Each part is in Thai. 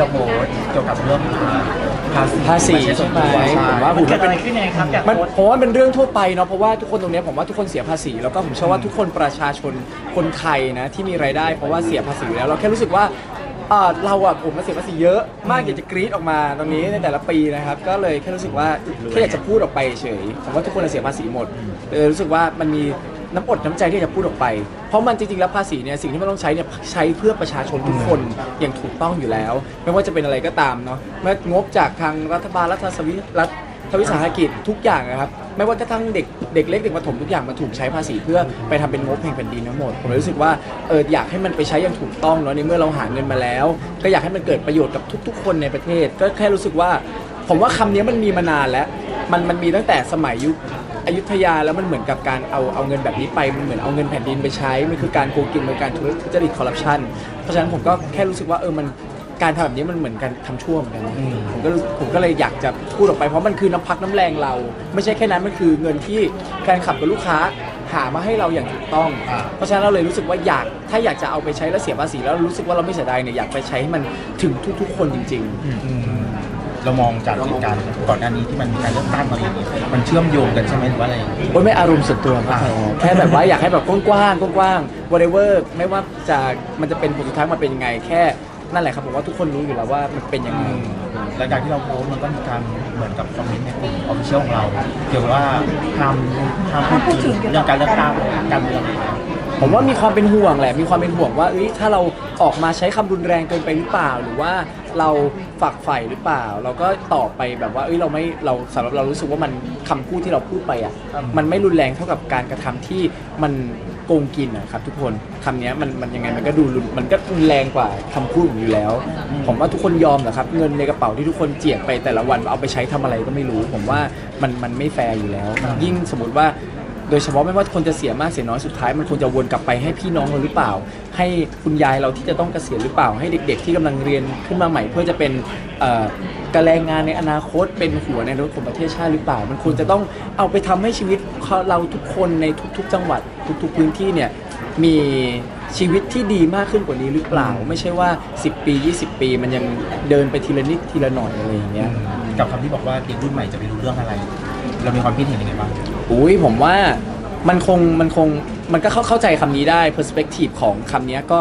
ล่าสุดที่เราโพสต์เกี่ยวกับเรื่องภาษีภาษีใช่ไหมผมว่ามันผมเกิดว่าอะไรเป็นขึ้นยังไงครับจากมันโพสต์ ผมว่าเป็นเรื่องทั่วไปเนาะเพราะว่าทุกคนตรงเนี้ยผมว่าทุกคนเสียภาษี แล้วก็ผมเชื่อว่าทุกคนประชาชนคนไทยนะที่มีรายได้ เพราะว่าเสียภาษีอยู่แล้วเราแค่รู้สึกว่าเอ่อเราอะผมมาเสียภาษีเยอะมากอยากจะกรี๊ดออกมาตรงนี้ในแต่ละปีนะครับ ก็เลยแค่รู้สึกว่าแค่อยากจะพูดออกไปเฉยผมว่าทุกคนเสียภาษีหมดเลยรู้สึกว่ามันมี น้ำอดน้ำใจที่จะพูดออกไป เพราะมันจริงๆแล้วภาษีเนี่ยสิ่งที่มันต้องใช้เนี่ยใช้เพื่อประชาชนทุกคนอย่างถูกต้องอยู่แล้ว ไม่ว่าจะเป็นอะไรก็ตามเนาะเมื่องบจากทางรัฐบาลรัฐสวิรัฐทวิสาหกิจทุกอย่างนะครับไม่ว่ากระทั่งเด็กเด็กเล็กเด็กประถมทุกอย่างมันถูกใช้ภาษีเพื่อไปทำเป็นงบแห่งแผ่นดินทั้งหมดผมรู้สึกว่าเอออยากให้มันไปใช้อย่างถูกต้องเนาะในเมื่อเราหาเงินมาแล้ว ก็อยากให้มันเกิดประโยชน์กับทุก ๆ คนในประเทศ ก็แค่รู้สึกว่า ผมว่าคำนี้มันมีมานานแล้ว มันมันมีตั้งแต่สมัยยุค อยุธยาแล้วมันเหมือนกับการเอาเอาเงินแบบนี้ไปมันเหมือนเอาเงินแผ่นดินไปใช้มันคือการโกงกินมันคือการทุจริตคอร์รัปชันเพราะฉะนั้นผมก็แค่รู้สึกว่าเออมันการทำแบบนี้มันเหมือนการทำชั่วเหมือนกันนะผมก็รู้ผมก็เลยอยากจะพูดออกไปเพราะมันคือน้ำพักน้ำแรงเรา ไม่ใช่แค่นั้นมันคือเงินที่แฟนคลับกับลูกค้าหามาให้เราอย่างถูกต้อง เพราะฉะนั้นเราเลยรู้สึกว่าอยากถ้าอยากจะเอาไปใช้แล้วเสียภาษีแล้วรู้สึกว่าเราไม่เสียดายเนี่ยอยากไปใช้ให้มันถึงทุก ๆ คนจริง เรามองจากเหตุการณ์ก่อนหน้านี้ที่มันมีการเลือกตั้งอะไรอย่างเงี้ยมันเชื่อมโยงกันใช่ไหมหรือว่าอะไรๆโอ้ยไม่อารมณ์ส่วนตัวครับแค่แบบว่าอยากให้แบบกว้างๆกว้างๆ whatever ไม่ว่าจะมันจะเป็นผลสุดท้ายมาเป็นยังไง แค่นั่นแหละครับผมว่าทุกคนรู้อยู่แล้วว่ามันเป็นยังไง หลังจากที่เราโพสต์มันก็มีการเหมือนกับคอมเมนต์ในกลุ่มออฟฟิเชียลของเรา เกี่ยวกับว่าทำทำพูดถึงเรื่องการเลือกตั้งการเมือง ผมว่ามีความเป็นห่วงแหละ มีความเป็นห่วงว่าเอ้ยถ้าเราออกมาใช้คำรุนแรงเกินไปหรือเปล่า หรือว่าเราฝักใฝ่หรือเปล่า เราก็ตอบไปแบบว่าเอ้ยเราไม่เราสำหรับเรารู้สึกว่ามันคำพูดที่เราพูดไปอะมันไม่รุนแรงเท่ากับการกระทำที่มันโกงกินนะครับทุกคนคำนี้มันมันยังไงมันก็ดูรุนมันก็รุนแรงกว่าคำพูดผมอยู่แล้ว ผมว่าทุกคนยอมเหรอครับ เงินในกระเป๋าที่ทุกคนเจียดไปแต่ละวันเอาไปใช้ทำอะไรก็ไม่รู้ ผมว่ามันมันไม่แฟร์อยู่แล้ว ยิ่งสมมติว่า โดยเฉพาะไม่ว่าคนจะเสียมากเสียน้อยสุดท้ายมันควรจะวนกลับไปให้พี่น้องเราหรือเปล่า ให้คุณยายเราที่จะต้องเกษียณหรือเปล่า ให้เด็ก ๆ ที่กำลังเรียนขึ้นมาใหม่เพื่อจะเป็นกระแรงงานในอนาคตเป็นหัวในรถของประเทศชาติหรือเปล่า มันควรจะต้องเอาไปทำให้ชีวิตเราทุกคนในทุก ๆ จังหวัดทุก ๆ พื้นที่เนี่ยมีชีวิตที่ดีมากขึ้นกว่านี้หรือเปล่า ไม่ใช่ว่า 10 ปี 20 ปี มันยังเดินไปทีละนิดทีละหน่อยอะไรอย่างเงี้ยกับคำที่บอกว่าเด็กรุ่นใหม่จะไปรู้เรื่องอะไร เรามีความคิดเห็นยังไงบ้าง อุ้ยผมว่ามันคงมันคงมันก็เข้าเข้าใจคำนี้ได้ perspective ของคำเนี้ยก็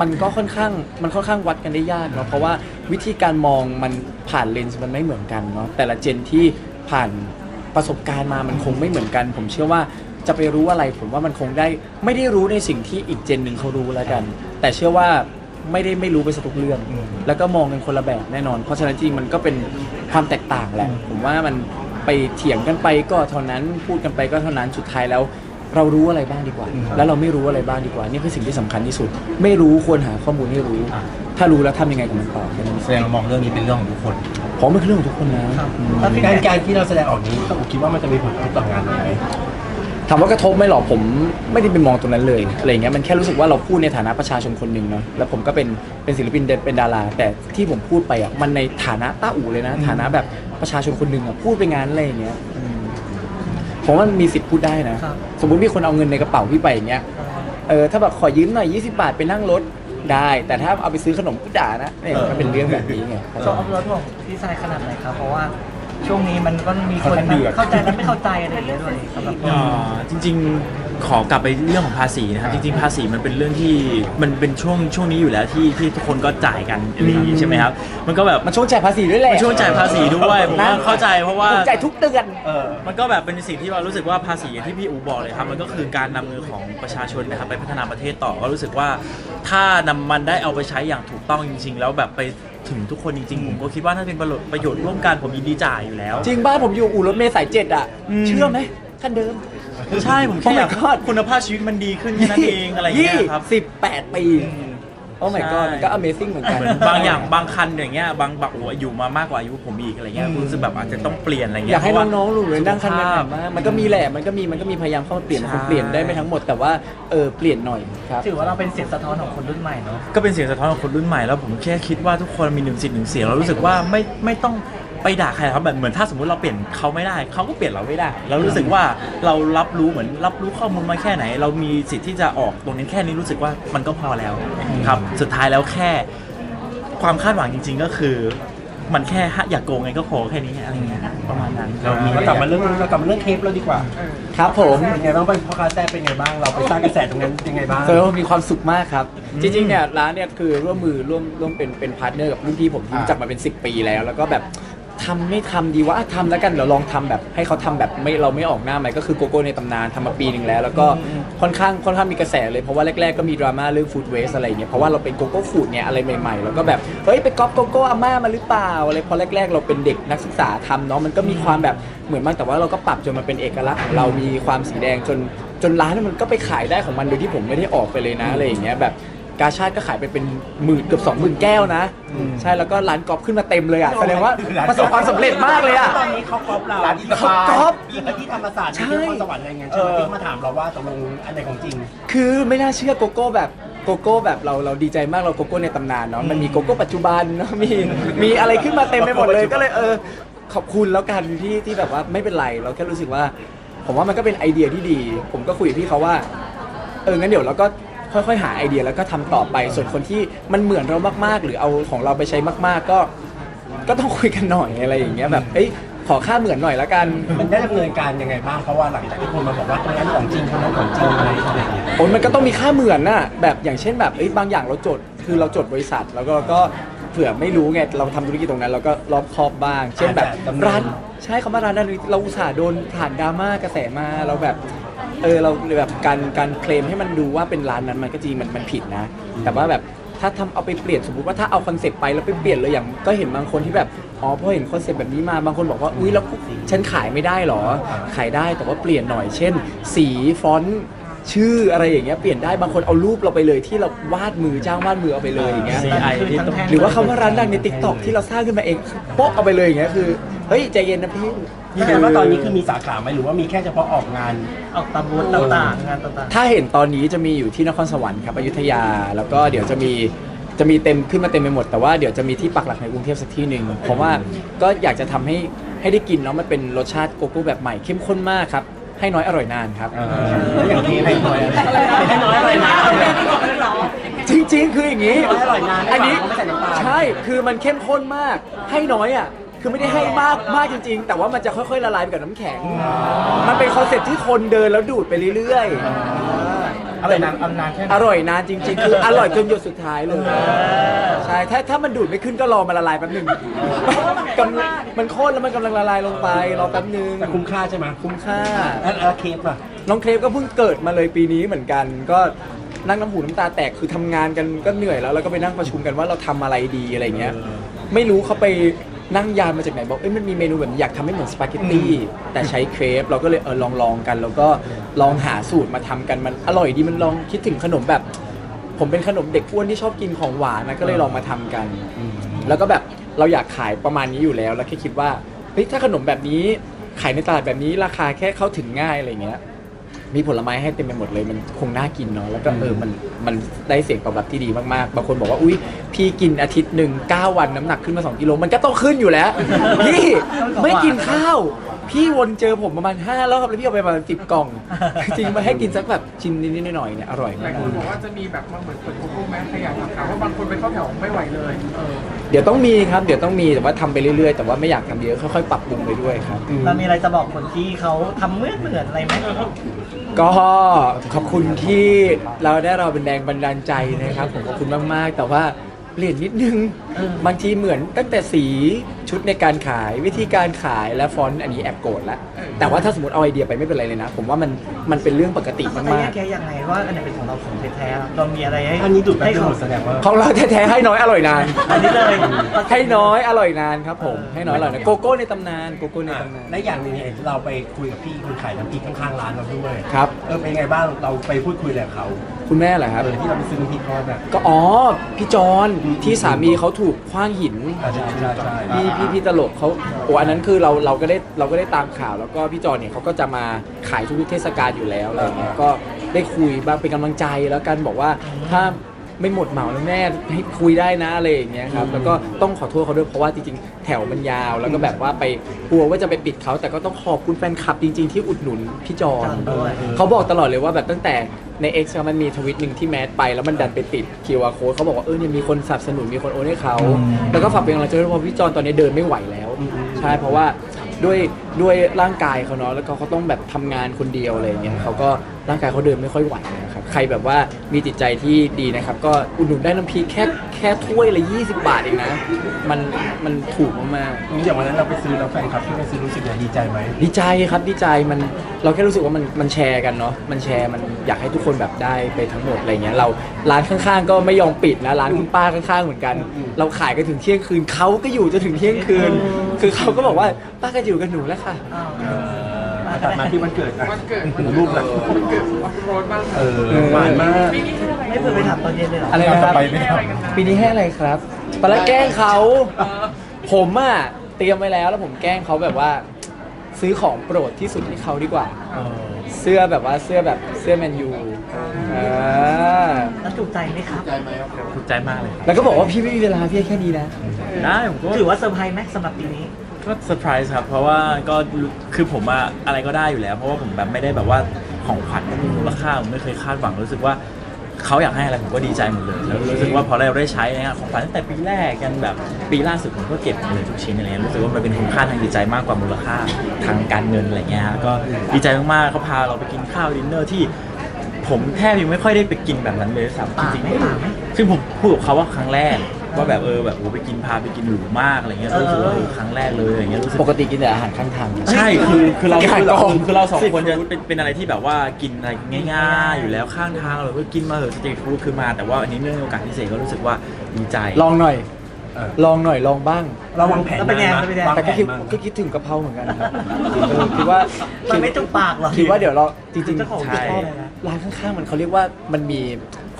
มันก็ค่อนข้างมันค่อนข้างวัดกันได้ยากเนาะเพราะว่าวิธีการมองมันผ่านเลนส์มันไม่เหมือนกันเนาะแต่ละเจนที่ผ่านประสบการณ์มามันคงไม่เหมือนกัน ผมเชื่อว่าจะไปรู้อะไร ผมว่ามันคงได้ไม่ได้รู้ในสิ่งที่อีกเจนหนึ่งเขารู้แล้วกัน แต่เชื่อว่าไม่ได้ไม่รู้ไปสักทุกเรื่องอืมแล้วก็มองกันคนละแบบแน่นอน เพราะฉะนั้นจริงมันก็เป็นความแตกต่างแหละ ผมว่ามัน ไปเถียงกันไปก็เท่านั้นพูดกันไปก็เท่านั้นสุดท้ายแล้ว เรารู้อะไรบ้างดีกว่าอืมแล้วเราไม่รู้อะไรบ้างดีกว่า นี่คือสิ่งที่สำคัญที่สุด ไม่รู้ควรหาข้อมูลให้รู้อะถ้ารู้แล้วทำยังไงกับมันต่อแค่นั้นแสดงเรามองเรื่องนี้เป็นเรื่องของทุกคนผมเป็นเรื่องของทุกคนนะอืมการการที่เราแสดงออกนี้ผมคิดว่ามันจะมีผลกระทบต่องานเราไหมถามว่ากระทบไหมหรอผมไม่ได้ไปมองตรงนั้นเลยอะไรอย่างเงี้ยมันแค่รู้สึกว่าเราพูดในฐานะประชาชนคนหนึ่งเนาะแล้วผมก็เป็นเป็นศิลปินเป็นดารา แต่ที่ผมพูดไปอะมันในฐานะต้าอู่เลยนะ ฐานะแบบ ประชาชนคนหนึ่งอะพูดไปงานอะไรอย่างเงี้ยอืมผมว่ามันมีสิทธิ์พูดได้นะ ครับ สมมติมีคนเอาเงินในกระเป๋าพี่ไปอย่างเงี้ย เออถ้าแบบขอยืมหน่อย 20 บาทไปนั่งรถได้ แต่ถ้าเอาไปซื้อขนมก็ด่านะเนี่ยมันเป็นเรื่องแบบนี้ไงชอบอัพโหลดของพี่ชายขนาดไหนครับ เพราะว่าช่วงนี้มันก็มีคนค่อนข้างเดือดเข้าใจและไม่เข้าใจอะไรอย่างเงี้ยด้วยสำหรับเอ่อจริง ๆ ขอกลับไปเรื่องของภาษีนะครับจริงๆภาษีมันเป็นเรื่องที่มันเป็นช่วงช่วงนี้อยู่แล้วที่ที่ทุกคนก็จ่ายกันอะไรอย่างงี้ใช่ไหมครับมันก็แบบมันช่วงจ่ายภาษีด้วยแหละมันช่วงจ่ายภาษีด้วยผมว่าเข้าใจเพราะว่าผมจ่ายทุกเดือน เออ มันก็แบบเป็นสิ่งที่เรารู้สึกว่าภาษีอย่างที่พี่อูบอกเลยครับมันก็คือการนำเงินของประชาชนนะครับไปพัฒนาประเทศต่อก็รู้สึกว่า ถ้านำมันได้เอาไปใช้อย่างถูกต้องจริง ๆ แล้วแบบไปถึงทุกคนจริงๆผมก็คิดว่าถ้าเป็นประโยชน์ประโยชน์ร่วมกันผมยินดีจ่ายอยู่แล้ว จริงบ้านผมอยู่อู่รถเมล์สายเจ็ดอะ อืม เชื่อไหมคันเดิม ใช่ผมแค่อยาก Oh my god คุณภาพชีวิตมันดีขึ้นแค่นั้นเองอะไรอย่างเงี้ยครับ สิบแปดปี โอ้ my god ใช่ มันก็ amazing เหมือนกัน เหมือนบางอย่างบางคันอย่างเงี้ยบางบักหัวอยู่มามากกว่าอายุผมอีกอะไรเงี้ยรู้สึกแบบอาจจะต้องเปลี่ยนอะไรเงี้อยยากให้เพระว่น้องๆรู้เลยนั่งคันนั้นสุขภาพมากมันก็มีแหละ มันก็มี มันก็มีพยายามเข้ามาเปลี่ยนใช่คงเปลี่ยนได้ไม่ทั้งหมด แต่ว่า เออ เปลี่ยนหน่อยครับ ถือว่าเราเป็นเสียงสะท้อนของคนรุ่นใหม่เนาะ ก็เป็นเสียงสะท้อนของคนรุ่นใหม่แล้วผมแค่คิดว่าทุกคนมีหนึ่งสิทธิ์หนึ่งเสียงเรารู้สึกว่าไม่ไม่ต้อง ไปด่าใครครับแบบเหมือนถ้าสมมติเราเปลี่ยนเขาไม่ได้เขาก็เปลี่ยนเราไม่ได้ เรารู้สึกว่าเรารับรู้เหมือนรับรู้ข้อมูลมาแค่ไหน เรามีสิทธิ์ที่จะออกตรงนี้แค่นี้รู้สึกว่ามันก็พอแล้วครับ สุดท้ายแล้วแค่ ความคาดหวังจริง ๆ ก็คือ มันแค่ฮะอย่าโกงไงก็พอแค่นี้อะไรเงี้ยประมาณนั้นเรามีเรากลับมาเรื่องเรากลับมาเรื่องเคปเราดีกว่าครับผมเป็นไงบ้างเป็นพ่อค้าแซ่บเป็นไงบ้างเราไปสร้างกระแสตรงนั้นยังไงบ้าง เซอร์มีความสุขมากครับ จริงๆเนี่ยร้านเนี่ยคือร่วมมือร่วมร่วมเป็นเป็นพาร์ทเนอร์กับรุ่นพี่ผมที่รู้จักมาเป็น 10 ปีแล้ว แล้วก็แบบ ทำไม่ทำดีว่าทำแล้วกันเดี๋ยวลองทำแบบ ให้เขาทำแบบไม่เราไม่ออกหน้าใหม่ก็คือโกโก้ในตำนานทำมาปีหนึ่งแล้ว แล้วก็ค่อนข้างค่อนข้างมีกระแสเลยเพราะว่าแรกๆก็มีดราม่าเรื่องฟู้ดเวสอะไรอย่างเงี้ยเพราะว่าเราเป็นโกโก้ฟู้ดเนี่ยอะไรใหม่ๆแล้วก็แบบเฮ้ยไปก๊อปโกโก้อาม่ามาหรือเปล่าอะไรเพราะแรก ๆ เราเป็นเด็กนักศึกษาทำเนาะมันก็มีความแบบเหมือนมากแต่ว่าเราก็ปรับจนมันเป็นเอกลักษณ์ของเรามีความสีแดงจนจนร้านมันก็ไปขายได้ของมันโดยที่ผมไม่ได้ออกไปเลยนะอะไรอย่างเงี้ยแบบ กาชาติก็ขายไปเป็นหมื่นเกือบสองหมื่นแก้วนะ ใช่แล้วก็ร้านกอล์ฟขึ้นมาเต็มเลยอะแสดงว่าประสบความสำเร็จมากเลยอะ ตอนนี้เขาก๊อปเราร้านอินสเขาปายกอล์ฟที่ที่ธรรมศาสตร์ใช่ที่นครสวรรค์อะไรเงี้ยใช่ไหมที่มาถามเราว่าตกลงอันไหนของจริง คือไม่น่าเชื่อโกโก้แบบโกโก้แบบเราเราดีใจมากเราโกโก้ในตำนานเนาะมันมีโกโก้ปัจจุบันเนาะมีมีอะไรขึ้นมาเต็มไปหมดเลยก็เลยเออขอบคุณแล้วกันที่ที่แบบว่าไม่เป็นไรเราแค่รู้สึกว่า ผมว่ามันก็เป็นไอเดียที่ดี ผมก็คุยกับพี่เขาว่า เอองั้นเดี๋ยวเราก็ ค่อยๆ หาไอเดียแล้วก็ทำต่อไป ส่วนคนที่มันเหมือนเรามากๆ หรือเอาของเราไปใช้มาก ๆ ก็ ก็ต้องคุยกันหน่อยอะไรอย่างเงี้ยแบบเอ้ยขอค่าเหมือนหน่อยละกัน มันได้ดำเนินการยังไงบ้าง เพราะว่าหลังจากที่คนมาบอกว่าตรงนั้นของจริงคนนั้นของจริงอะไรอะไรอย่างเงี้ยโอ้ยมันก็ต้องมีค่าเหมือนน่ะ แบบอย่างเช่นแบบเอ้ยบางอย่างเราจด คือเราจดบริษัท แล้วก็ก็เผื่อไม่รู้ไง เราทำธุรกิจตรงนั้นเราก็รอบคอบบ้าง เช่นแบบร้าน ใช่คำว่าร้านนั้นเราอุตส่าห์โดนผ่านดราม่ากระแสมา เราแบบ เออเราแบบการการเคลมให้มันดูว่าเป็นร้านนั้นมันก็จริงมันมันผิดนะ แต่ว่าแบบถ้าทำเอาไปเปลี่ยนสมมติว่าถ้าเอาคอนเซปต์ไปแล้วไปเปลี่ยนเลยอย่างก็เห็นบางคนที่แบบอ๋อพอเห็นคอนเซปต์แบบนี้มาบางคนบอกว่าอุ้ยแล้วฉันขายไม่ได้เหรอ ขายได้แต่ว่าเปลี่ยนหน่อยเช่น สีฟอนต์ชื่ออะไรอย่างเงี้ยเปลี่ยนได้บางคนเอารูปเราไปเลยที่เราวาดมือจ้างวาดมือเอาไปเลยอย่างเงี้ย CI ที่ต้อง หรือว่าคำว่าร้านดังในทิกตอกที่เราสร้างขึ้นมาเองโป๊ะเอาไปเลยอย่างเงี้ยคือ เฮ้ย ใจเย็นนะพี่ ยืนยันว่าตอนนี้คือมีสาขาไหมหรือว่ามีแค่เฉพาะออกงานออกตามบูธต่างๆงานต่างถ้าเห็นตอนนี้จะมีอยู่ที่นครสวรรค์ครับอยุธยา แล้วก็เดี๋ยวจะมีจะมีเต็มขึ้นมาเต็มไปหมด แต่ว่าเดี๋ยวจะมีที่ปักหลักในกรุงเทพสักที่หนึ่งเพราะว่าก็อยากจะทำให้ให้ได้กินแล้วมันเป็นรสชาติโกโก้แบบใหม่เข้มข้นมากครับให้น้อยอร่อยนานครับแล้วอย่างที่ให้น้อยให้น้อยอะไรนะจริงๆ คืออย่างนี้ให้อร่อยนานอันนี้ไม่ใส่น้ำตาลใช่คือมันเข้มข้นมากให้น้อยอะ คือไม่ได้ให้มากมากจริง ๆ แต่ว่ามันจะค่อยๆละลายไปกับน้ำแข็ง มันเป็นคอนเซ็ปต์ที่คนเดินแล้วดูดไปเรื่อยๆอะไรนานอันนานแค่ไหน อร่อยนานจริง ๆ คืออร่อยจนหยดสุดท้ายเลยใช่ถ้าถ้ามันดูดไม่ขึ้นก็รอมันละลายแป๊บหนึ่งกำลังมันข้นแล้วมันกำลังละลายลงไปรอแป๊บหนึ่งแต่คุ้มค่าใช่ไหมคุ้มค่าแล้วแล้วเคปล่ะน้องเครปก็เพิ่งเกิดมาเลยปีนี้เหมือนกัน ก็นั่งน้ำหูน้ำตาแตกคือทำงานกันก็เหนื่อยแล้วแล้วก็ไปนั่งประชุมกันว่าเราทำอะไรดีอะไรเงี้ย ไม่รู้เขาไป นั่งยานมาจากไหนบอกเอ้ยมันมีเมนูแบบนี้อยากทำให้เหมือนสปาเกตตี้แต่ใช้เครปเราก็เลยเออลองลองกัน แล้วก็ลองหาสูตรมาทำกันมันอร่อยดีมันลองคิดถึงขนมแบบ ผมเป็นขนมเด็กอ้วนที่ชอบกินของหวานนะก็เลยลองมาทำกัน แล้วก็แบบเราอยากขายประมาณนี้อยู่แล้ว แล้วแค่คิดว่าเฮ้ยถ้าขนมแบบนี้ขายในตลาดแบบนี้ราคาแค่เข้าถึงง่ายอะไรเงี้ย มีผลไม้ให้เต็มไปหมดเลยมันคงน่ากินเนาะแล้วก็เออมันมันได้เสียงตอบรับที่ดีมากๆบางคนบอกว่าอุ้ยพี่กินอาทิตย์หนึ่ง9วันน้ำหนักขึ้นมา2กิโลมันก็ต้องขึ้นอยู่แล้ว พี่ไม่กินข้าว พี่วนเจอผมประมาณ5รอบแล้วพี่เอาไปประมาณสิบกล่อง จริงมาให้กินสักแบบชิ้นนิดๆหน่อยๆเนี่ยอร่อยหมาลายกคนบอกว่าจะมีแบบมาเหมือนเปิดโกโก้แมสขยายสาขาว่าบางคนไปเข้าแถวไม่ไหวเลย เออเดี๋ยวต้องมีครับเดี๋ยวต้องมีแต่ว่าทำไปเรื่อยๆ แต่ว่าไม่อยากทำเยอะค่อยๆปรับปรุงไปด้วยครับๆเรามีอะไรจะบอกคนที่เขาทำเหมือนเหมือนอะไรไหม ก็ขอบคุณที่เราได้เราเป็นแรงบันดาลใจนะครับผมขอบคุณมากๆ แต่ว่า เปลี่ยนนิดนึงบางทีเหมือนตั้งแต่สีชุดในการขายวิธีการขายและฟอนต์อันนี้แอบโกรธแล้วแต่ว่าถ้าสมมติเอาไอเดียไปไม่เป็นไรเลยนะ ผมว่ามันมันเป็นเรื่องปกติจะมาแยกกแยะยังไงว่าอันไหนเป็นของเราของแท้ๆเรามีอะไรให้อันนี้ดูดแป๊บให้เดียวเขาหมดแสดงว่าๆของเราแท้ๆให้น้อยอร่อยนาน อันนี้เลย ให้น้อยอร่อยนานครับผมให้น้อยอร่อยนานโกโก้ในตำนานโกโก้ในตำนานและอย่างหนึงเนี่ยเราไปคุยกับพี่คนขายน้ำพริกข้างๆร้านเราด้วยครับ เออเป็นไงบ้างเราไปพูดคุยกับเขาคุณแม่เหรอครับเออที่เราไปซื้อน้ำพริกเขาแบบก็อ๋อพี่จอนที่สามีเขาถูกคว้างหินใช่ใช่ใช่ใช่ พี่พี่พี่ตลกเขาโอ้อันนั้นคือเราเราก็ได้เราก็ได้ตามข่าว แล้วก็พี่จอนเนี่ยเขาก็จะมาขายทุกๆเทศกาลอยู่แล้วอะไรเงี้ยก็ได้คุยบ้างเป็นกำลังใจแล้วกันบอกว่าถ้า ไม่หมดเหมานะแม่ให้คุยได้นะอะไรอย่างเงี้ยครับแล้วก็ต้องขอโทษเขาด้วยเพราะว่าจริงๆ แถวมันยาว แล้วก็แบบว่าไปกลัวว่าจะไปปิดเขาแต่ก็ต้องขอบคุณแฟนคลับจริง ๆ ที่อุดหนุนพี่จอนจอนด้วยเขาบอกตลอดเลยว่าแบบตั้งแต่ใน X ครับมันมีทวิตหนึ่งที่แมสไปแล้วมันดันไปติด QR code เขาบอกว่าเออเนี่ยมีคนสนับสนุนมีคนโอนให้เขา แล้วก็ฝากเป็นกำลังใจด้วยเพราะพี่จอนตอนนี้เดินไม่ไหวแล้วใช่เพราะว่าด้วยด้วยร่างกายเขาเนาะแล้วก็เขาต้องแบบทำงานคนเดียวอะไรอย่างเงี้ยเขาก็ร่างกายเขาเดินไม่ค่อยไหวนะครับ ใครแบบว่ามีจิตใจที่ดีนะครับ ก็อุดหนุนได้น้ำพริกแค่แค่ถ้วยละ 20 บาทเองนะ มันมันถูกมากๆ อย่างวันนั้นเราไปซื้อแล้วแฟนคลับที่ไปซื้อรู้สึกยังไงดีใจไหมดีใจครับดีใจมันเราแค่รู้สึกว่ามันมันแชร์กันเนาะมันแชร์มันอยากให้ทุกคนแบบได้ไปทั้งหมดอะไรเงี้ยเราร้านข้างๆ ก็ไม่ยอมปิดนะร้านคุณป้าข้างๆเหมือนกัน เราขายกันถึงเที่ยงคืนเขาก็อยู่จนถึงเที่ยงคืน คือเขาก็บอกว่าป้าก็อยู่กับหนูแล้วค่ะอ้าวเออ ตัดมาที่วันเกิดอะวันเกิดโอ้โหรูปแบบวันเกิดอัพโรดบ้างเออหวานมาก ปีนี้ให้อะไรไม่เคยไปถามตอนเย็นเลยเหรออะไรนะคต่รัอบไปไม่ทปีนี้ให้อะไรครับตอนแรกแกล้งเขาเออผมอะเตรียมไว้แล้วแล้วผมแกล้งเขาแบบว่า ซื้อของโปรดที่สุดให้เขาดีกว่าำเออเสื้อแบบว่าเสื้อแบบเสื้อแมนยูอ่าแล้วถูกใจไหมครับ ถูกใจมากเลยครับแล้วก็บอกว่าพี่ไม่มีเวลาพี่ให้แค่นี้นะได้ผมก็ถือว่าเซอร์ไพรส์ไหมสำหรับปีนี้ ก็เซอร์ไพรส์ครับ เพราะว่าก็คือผมอะอะไรก็ได้อยู่แล้ว เพราะว่าผมแบบไม่ได้แบบว่าของขวัญมีมูลค่าผมไม่เคยคาดหวังรู้สึกว่าเขาอยากให้อะไรผมก็ดีใจหมดเลยแล้วรู้สึกว่าพอเราได้ใช้นะครับของขวัญตั้งแต่ปีแรกกันแบบปีล่าสุดผมก็เก็บหมดเลยทุกชิ้นอะไรเงี้ยรู้สึกว่ามันเป็นคุณค่าทางจิตใจมากกว่ามูลค่าทางการเงินอะไรเงี้ยฮะก็ดีใจมากๆเขาพาเราไปกินข้าวดินเนอร์ที่ผมแทบยังไม่ค่อยได้ไปกินแบบนั้นเลยสับจริงไม่ป่าไหมซึ่งผมพูดกับเขาว่าครั้งแรก ว่าแบบเออแบบโอ้ไปกินพาไปกินหรูมากอะไรเงี้ยรู้สึกว่าเออครั้งแรกเลยอะไรเงี้ยรู้สึก ปกติกินแต่อาหารข้างทาง ใช่คือคือเราขายคือเรากองคือเราสองคนจะเป็นเป็นอะไรที่แบบว่ากินอะไรง่าย ๆ อยู่แล้วข้างทางเราก็กินมาเหอะสตรีทฟู้ดคือมา แต่ว่าอันนี้เนื่องในโอกาสพิเศษก็รู้สึกว่าดีใจ ลองหน่อย เออ ลองหน่อยลองบ้าง เราวางแผนแล้วเป็นไงมาแล้วเป็นไง วางแต่แผก็นคิดมาก็คิดถึงกะเพราเหมือนกันนะครับเออคิดว่ามันไม่จุกปากเหรอ คิดว่าเดี๋ยวเราจริงเจ้าของๆใช่ ร้านข้างๆมันเขาเรียกว่ามันมี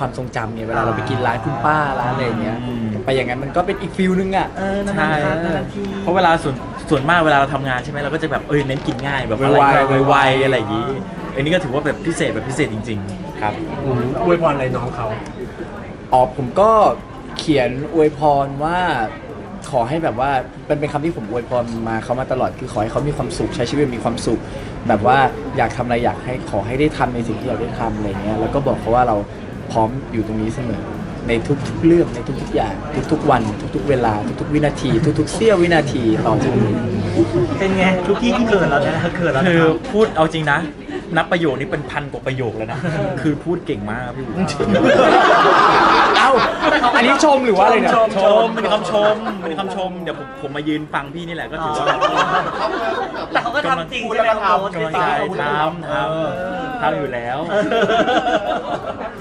ความทรงจำเนี่ยเวลาเราไปกินร้านคุณป้าร้านอะไรอย่างเงี้ยอืมไปอย่างนั้นมันก็เป็นอีกฟิลนึงอะเออนานใช่ๆครั้งนานๆทีเพราะเวลาส่วนส่วนมากเวลาเราทำงานใช่ไหมเราก็จะแบบเออเน้นกินง่ายแบบอะไรไวๆไวๆอะไรอย่างงี้อันนี้ก็ถือว่าแบบพิเศษแบบพิเศษจริง ๆ ครับอืมอวยพรอะไรน้องเขาอ๋อผมก็เขียนอวยพรว่าขอให้แบบว่าเป็นเป็นคำที่ผมอวยพรมาเขามาตลอดคือขอให้เขามีความสุขใช้ชีวิตมีความสุข แบบว่าอยากทำอะไรอยากให้ขอให้ได้ทำในสิ่งที่เราได้ทำอะไรเงี้ยแล้วก็บอกเขาว่าเรา พร้อมอยู่ตรงนี้เสมอ ในทุกๆเรื่องในทุกๆอย่าง ทุกๆวัน ทุกๆเวลา ทุกๆวินาที ทุก ๆเสี้ยววินาทีต่อจากนี้ เป็นไงทุกที่ที่เกิดแล้วนะเกิดแล้วนะคือพูดเอาจริงนะ นับประโยคนี้เป็นพันกว่าประโยคแล้วนะ คือพูดเก่งมากพี่อู๋เอ้าอันนี้ชมหรือว่าอะไรเนี่ยชมเป็นคำชมเป็นคำชมเดี๋ยวผมผมมายืนฟังพี่นี่แหละก็ถือว่าแต่เขาก็ทำจริงใช่ไหมครับโบ๊ทกำลังใจทำทำทำอยู่แล้ว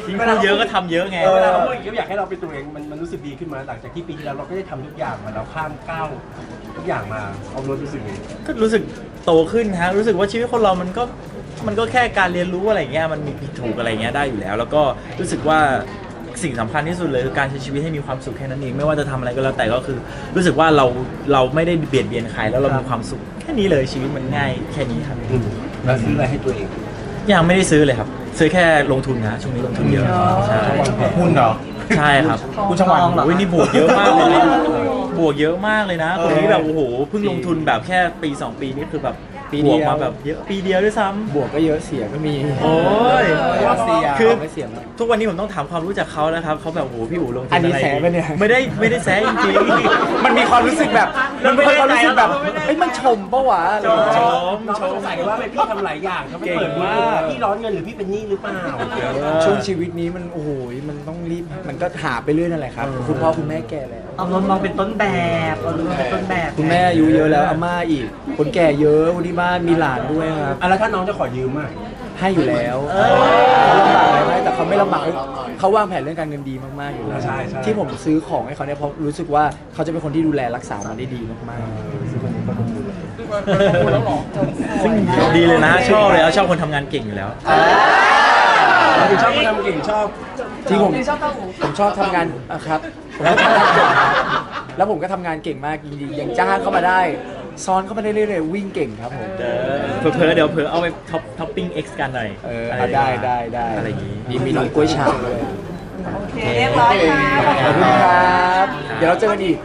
ยิ่งพูดเยอะก็ทำเยอะไงเวลาเขาพูดอย่างนี้อยากให้เราเป็นตัวเองมันมันรู้สึกดีขึ้นมาหลังจากที่ปีที่แล้วเราก็ได้ทำทุกอย่างมาเราข้ามก้าวทุกอย่างมาเอารถรู้สึกไงก็รู้สึกโตขึ้นฮะรู้สึกว่าชีวิตคนเรามันก็มันก็แค่การเรียนรู้อะไรเงี้ยมันมีผิดถูกอะไรเงี้ยได้อยู่แล้ว แล้วก็รู้สึกว่า สิ่งสำคัญที่สุดเลยคือการใช้ชีวิตให้มีความสุขแค่นั้นเองไม่ว่าจะทำอะไรก็แล้วแต่ก็คือ รู้สึกว่าเราเราไม่ได้เบียดเบียนใครแล้วเรามีความสุขแค่นี้เลยชีวิตมันง่ายแค่นี้ครับอืมแล้วซื้ออะไรให้ตัวเองยังไม่ได้ซื้อเลยครับ ซื้อแค่ลงทุนนะช่วงนี้ลงทุนเยอะใช่หุ้นเหรอใช่ครับคุณช่างวันทองเหรอโอ้ยนี่บวกเยอะมากเลยนะบวกเยอะมากเลยนะคนนี้แบบโอ้โหเพิ่งลงทุนแบบแค่ปี 2 ปีนี่คือแบบ ปีบเดีวยวกมาแบบเยอะปีเดียวด้วยซ้ำ บวกก็เยอะเสียก็มีโอ้ย เสียคือ ไม่เสียมากทุกวันนี้ผมต้องถามความรู้จักเขาแล้วครับเขาแบบโอ้โหพี่อู๋ลงทุนอันนี้อะไรแซะปะเนี่ย ไม่ได้ไม่ได้แซะจริงๆ มันมีความรู้สึกแบบ มันมีความรู้สึกแบบเอ้ยมันชมปะวะอะไรอย่างเงี้ย ชมน้องสงสัยกันว่าเป็นพี่ทำหลายอย่างเขาไม่เปิดว่าพี่ร้อนเงินหรือพี่เป็นหนี้หรือเปล่า ช่วงชีวิตนี้มันโอ้โหมันต้องรีบ มันก็หาไปเรื่อยนั่นแหละครับ คุณพ่อคุณแม่แก่แล้วเอารถมองเป็นต้นแบบเอารถมองเป็นต้นแบบคุณแม่อายุเยอะแล้วอาม่าอีก คนแก่เยอะคนที่บ้านมีหลานด้วยครับ อะแล้วถ้าน้องจะขอยืมอะ ให้อยู่แล้วเขาลำบากอะไรไหมแต่เขาไม่ลำบากเขาวางแผนเรื่องการเงินดีมากๆอยู่แล้วใช่ใช่ ที่ผมซื้อของให้เขาเนี่ยเพราะรู้สึกว่าเขาจะเป็นคนที่ดูแลรักษามันได้ดีมากคือมันมันประมูลแล้วเหรอซึ่งดีเลยนะชอบเลยชอบคนทำงานเก่งอยู่แล้วเราถึงชอบคนทำเก่งชอบๆที่ผมผมชอบทำงานอะครับ ผมก็ทำงานเก่งครับแล้วผมก็ทำงานเก่งมากจริงๆยังจ้างเข้ามาได้ ซ้อนเข้ามาได้เรื่อยๆวิ่งเก่งครับผม เออเผลอๆเดี๋ยวเผลอเอาไปท็อปท็อปปิ้ง X กันหน่อยเอออะเอารได้ได้ได้อะไรอย่างงี้ มีมีน้องกล้วยฉาบด้วยเคเรียบร้อยค่ะ ขอบคุณครับ เดี๋ยวเราเจอกันอีก